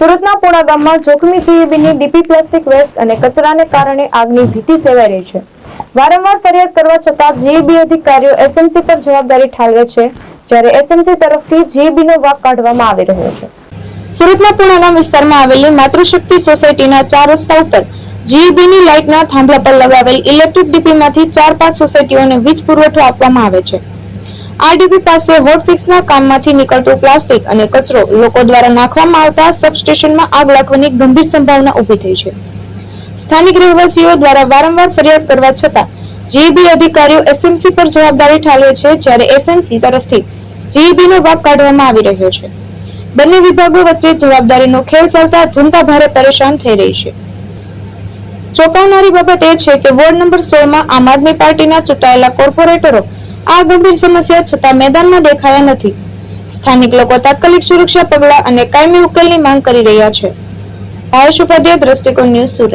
સુરતના પોણા ગામમાં જોખમી જીઈબીની ડીપી પ્લાસ્ટિક વેસ્ટ અને કચરાને કારણે આગની ભીતિ સેવાઈ રહી છે. વારંવાર ફરિયાદ કરવા છતાં જીઈબી અધિકારીઓ એસએમસી પર જવાબદારી ઠાલવે છે, જ્યારે એસએમસી તરફથી જીઈબીનો વાક કાઢવામાં આવી રહ્યો છે. સુરતના પુણાના વિસ્તારમાં આવેલી માતૃશક્તિ સોસાયટીના ચાર રસ્તા ઉપર જીઈબીની લાઇટના થાંભલા પર લગાવેલ ઇલેક્ટ્રિક ડીપીમાંથી ચાર પાંચ સોસાયટીઓને વીજ પુરવઠો આપવામાં આવે છે. આ ડીપી પાસે હોટફિક્સના કામમાંથી નીકળતું પ્લાસ્ટિક અને કચરો લોકો દ્વારા નાખવામાં આવતા સબસ્ટેશનમાં આગ લાગવાની ગંભીર સંભાવના ઊભી થઈ છે. સ્થાનિક રહેવાસીઓ દ્વારા વારંવાર ફરિયાદ કરવા છતાં જીઈબી અધિકારીઓ એસએમસી પર જવાબદારી ઠાલવે છે જ્યારે એસએમસી તરફથી જીઈબીનો ભાગ કાઢવામાં આવી રહ્યો છે. બંને વિભાગો વચ્ચે જવાબદારીનો ખેલ ચાલતા જનતા ભારે પરેશાન થઈ રહી છે. ચોંકાવનારી બાબત એ છે કે વોર્ડ નંબર સોળમાં આમ આદમી પાર્ટીના ચૂંટાયેલા કોર્પોરેટરો આ ગંભીર સમસ્યા છતાં મેદાનમાં દેખાયા નથી. સ્થાનિક લોકો તાત્કાલિક સુરક્ષા પગલાં અને કાયમી ઉકેલની માંગ કરી રહ્યા છે. આયુષ ઉપાધ્યાય, દ્રષ્ટિકોણ ન્યૂઝ સુરત.